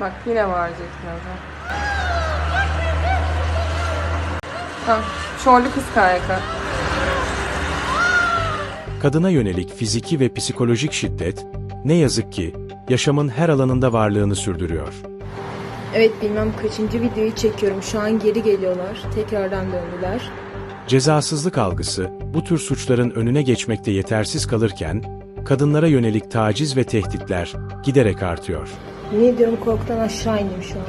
Bak yine bağıracak birazdan. Ha, şorlu kız KYK. Kadına yönelik fiziki ve psikolojik şiddet, ne yazık ki yaşamın her alanında varlığını sürdürüyor. Evet bilmem kaçıncı videoyu çekiyorum. Şu an geri geliyorlar. Tekrardan döndüler. Cezasızlık algısı bu tür suçların önüne geçmekte yetersiz kalırken, kadınlara yönelik taciz ve tehditler giderek artıyor. Yemin ediyorum korkudan aşağı indim şu an.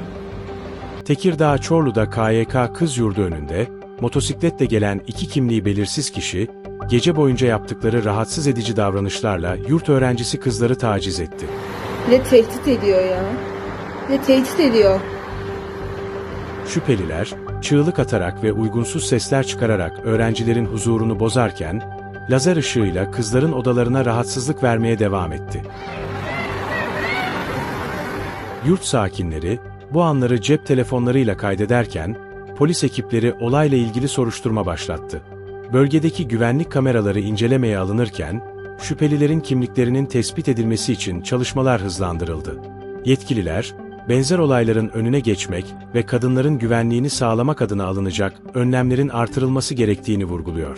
Tekirdağ Çorlu'da KYK kız yurdu önünde, motosikletle gelen iki kimliği belirsiz kişi, gece boyunca yaptıkları rahatsız edici davranışlarla yurt öğrencisi kızları taciz etti. Bir de tehdit ediyor ya. Bir de tehdit ediyor. Şüpheliler, çığlık atarak ve uygunsuz sesler çıkararak öğrencilerin huzurunu bozarken, lazer ışığıyla kızların odalarına rahatsızlık vermeye devam etti. Yurt sakinleri, bu anları cep telefonlarıyla kaydederken, polis ekipleri olayla ilgili soruşturma başlattı. Bölgedeki güvenlik kameraları incelemeye alınırken, şüphelilerin kimliklerinin tespit edilmesi için çalışmalar hızlandırıldı. Yetkililer, benzer olayların önüne geçmek ve kadınların güvenliğini sağlamak adına alınacak önlemlerin artırılması gerektiğini vurguluyor.